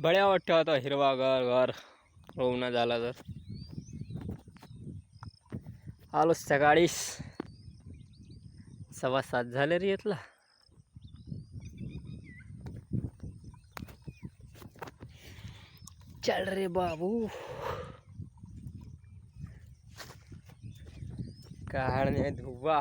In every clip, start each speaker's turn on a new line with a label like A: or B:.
A: बड्या वाटतं आता हिरवा गार रोवणं झाला तर. आलो सकाळीस सव्वा सात झाले रे येतला चल रे बाबू. काढणे धुवा.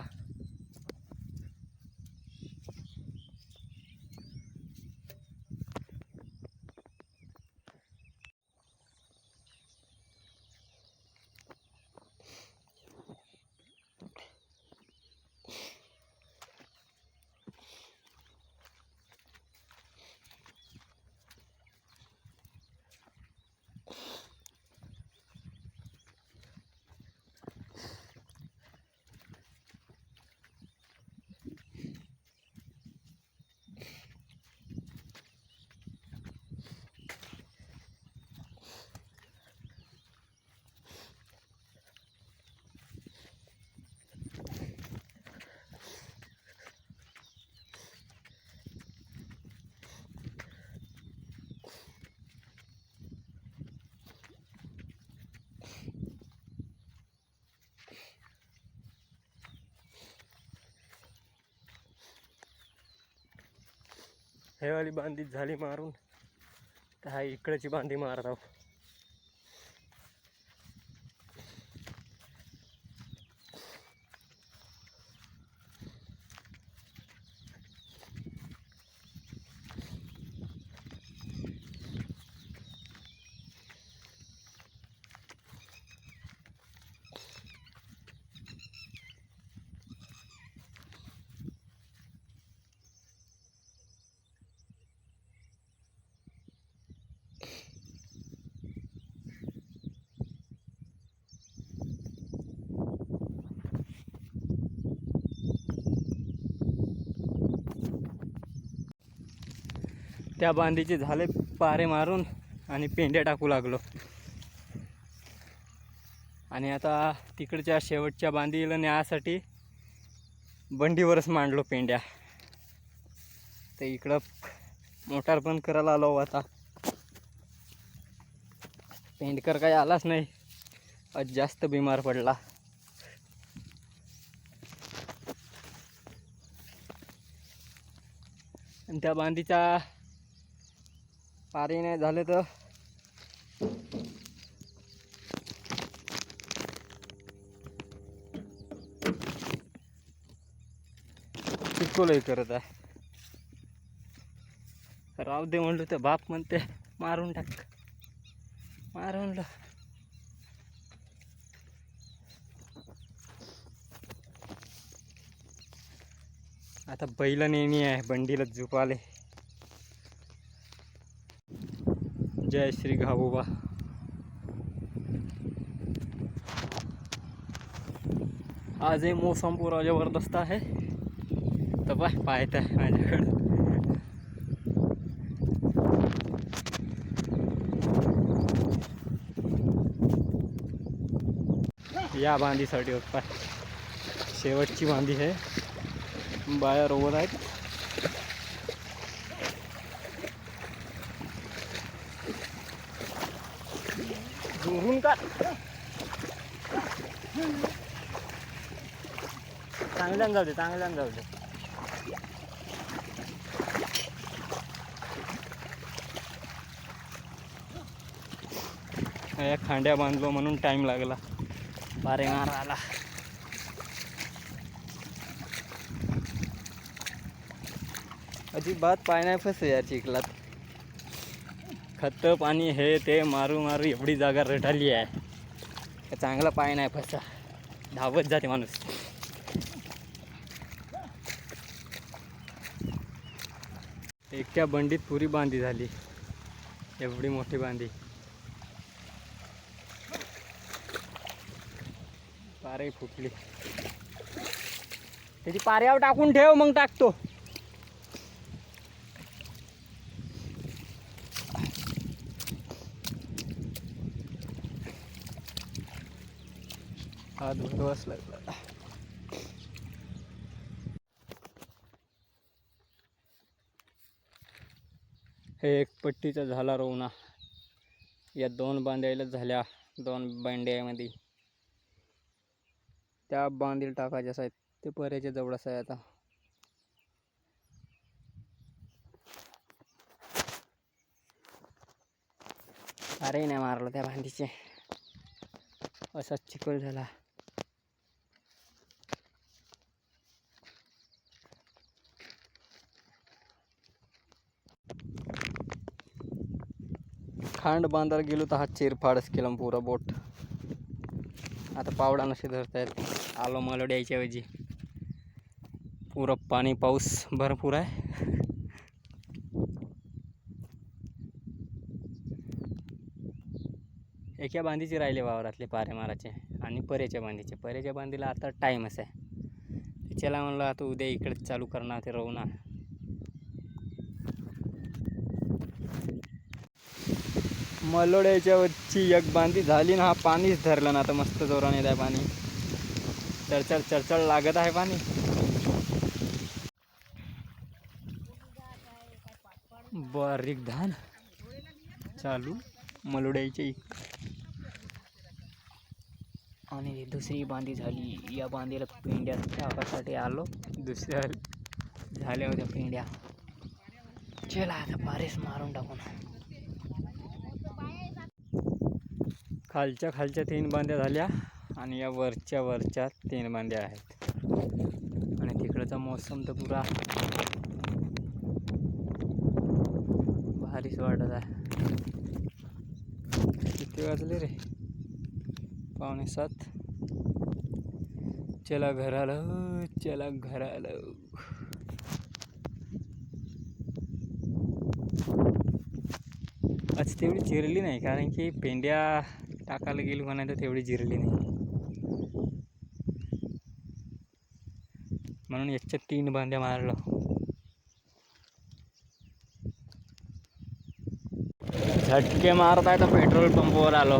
A: हे वाली बांधी झाली मारून. तर हा इकडची बांधी मारत आहो. त्या बांधीचे झाले पारे मारून आणि पेंड्या टाकू लागलो. आणि आता तिकडच्या शेवटच्या बांधीला न्यायसाठी बंडीवरच मांडलो पेंड्या तर इकडं मोटार बंद करायला आलो आता. पेंडकर काही आलाच नाही. आज जास्त बिमार पडला. आणि त्या बांधीचा पारी नाही झाले तर. चिकोलही करत आहे. राव दे म्हणलं तर बाप म्हणते मारून टाक. मारून आता बैल नेणी आहे बंडीला झुपाले. जय श्री घाबोबा. आज हे मौसम पुरा जबरदस्त आहे. तर पाय पाहत आहे माझ्याकडं. या बांधीसाठी होत पाय. शेवटची बांधी आहे. बाया रोवर आहेत. दुरून का चांगल्यानं जाऊ दे चांगल्यानं जाऊ दे. या खांड्या बांधलो म्हणून टाइम लागला. बारे मार आला अजिबात पाय नाही फसे या चिखलात. खत पाणी हे ते मारू मारू एवढी जागा रटाली आहे. चांगला पाय नाही फसा. धावत जाते माणूस. एकट्या बंडीत पुरी बांधी झाली. एवढी मोठी बांधी. पारे फुटली. त्याची पाऱ्यावर टाकून ठेव मग टाकतो. हा धुंदवास लागला हे एक पट्टीचा झाला रोवणा. या दोन बांधायला झाल्या दोन बांड्यामध्ये त्या बांधील टाकायच्या आहेत ते पर्याच्या जवळच आहे आता. अरे नाही मारलं त्या बांधीचे असाच चिखल झाला. खांड बांधायला गेलो तर हा चेरफाडच केला पुरा बोट. आता पावडा नसे धरतायत. आलो मला द्यायच्या ऐवजी पुरं पाणी पाऊस भरपूर आहे. एका बांधीचे राहिले वावरातले पारे माराचे आणि परेच्या बांधीचे. परेच्या बांधीला आता टाईमच आहे. त्याला म्हणलं आता उद्या इकडे चालू करणार ते रोवणार मलोड्याच्यावरची एक बांधी झाली ना हा पाणीच धरलं ना आता मस्त जोराने आहे पाणी. चरचड चरचड लागत आहे पाणी. बारीक धान चालू. मलोड्याची आणि दुसरी बांधी झाली. या बांधीला पेंड्या टाकासाठी आलो. दुसऱ्या झाल्या होत्या पेंड्या. चला आता बारीस मारून टाकून. खालच्या खालच्या तीन बांध्या झाल्या आणि या वरच्या वरच्या तीन बांध्या आहेत. आणि तिकडचा मोसम तर पुरा भारीच वाटत आहे. किती वाजले रे? पावणे सात. चला घराला चला घराला. आज तेवढी चिरली नाही कारण की पेंड्या टाकायला गेलो म्हणा तर तेवढी जिरली नाही म्हणून एकच्या तीन बांध्या मारलो झटके मारत आहे तर पेट्रोल पंपवर आलो